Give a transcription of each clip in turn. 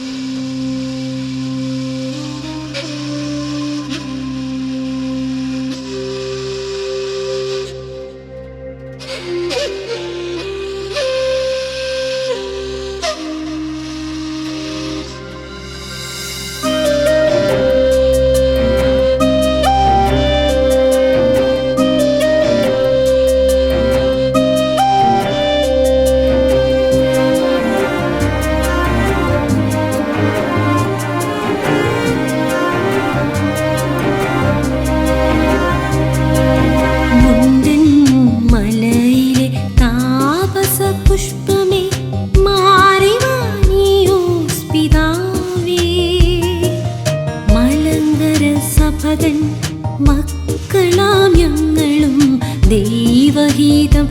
you മക്കളാം ഞങ്ങളും ദൈവഗീതം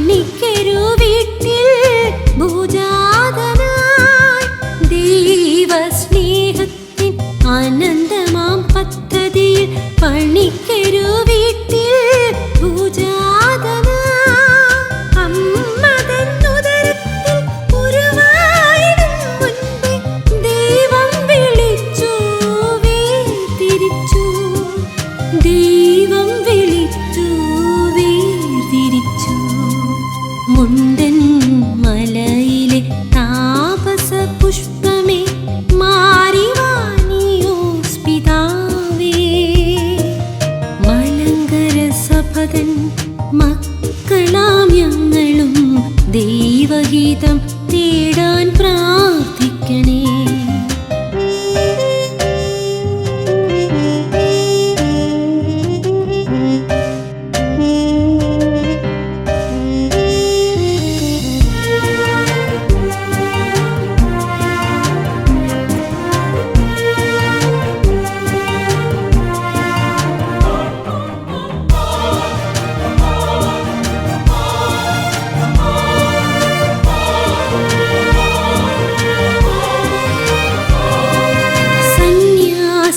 你 ദൈവഗീതം തേടാൻ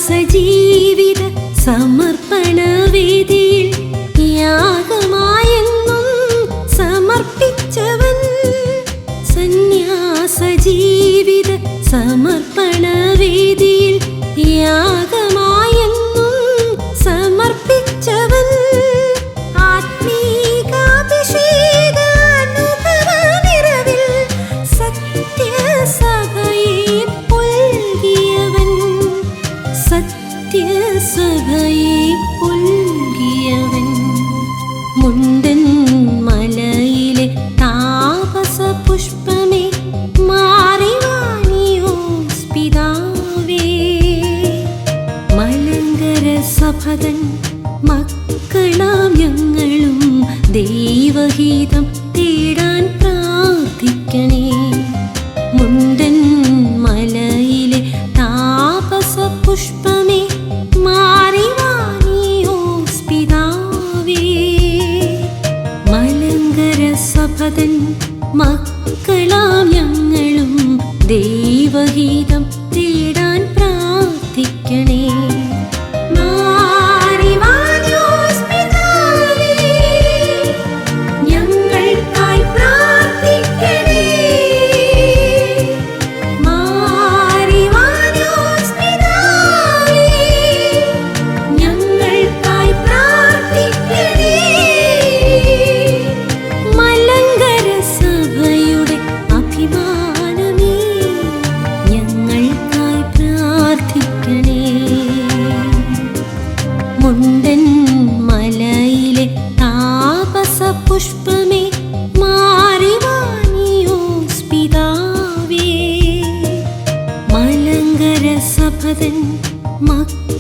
സജീവിത സമർപ്പ മക്കളാം ഞങ്ങളും ദൈവഹിതം തേടാൻ പ്രാർത്ഥിക്കണേ. മുണ്ടൻ മലയിലെ താപസ പുഷ്പമേ മക്കളാം ഞങ്ങളും ദൈവഗീതം മുണ്ടൻ മലയിലെ താപസ പുഷ്പമേ മാറിവാനിയോസ് പിതാവേ മലങ്കര സഭതൻ മക്കളാം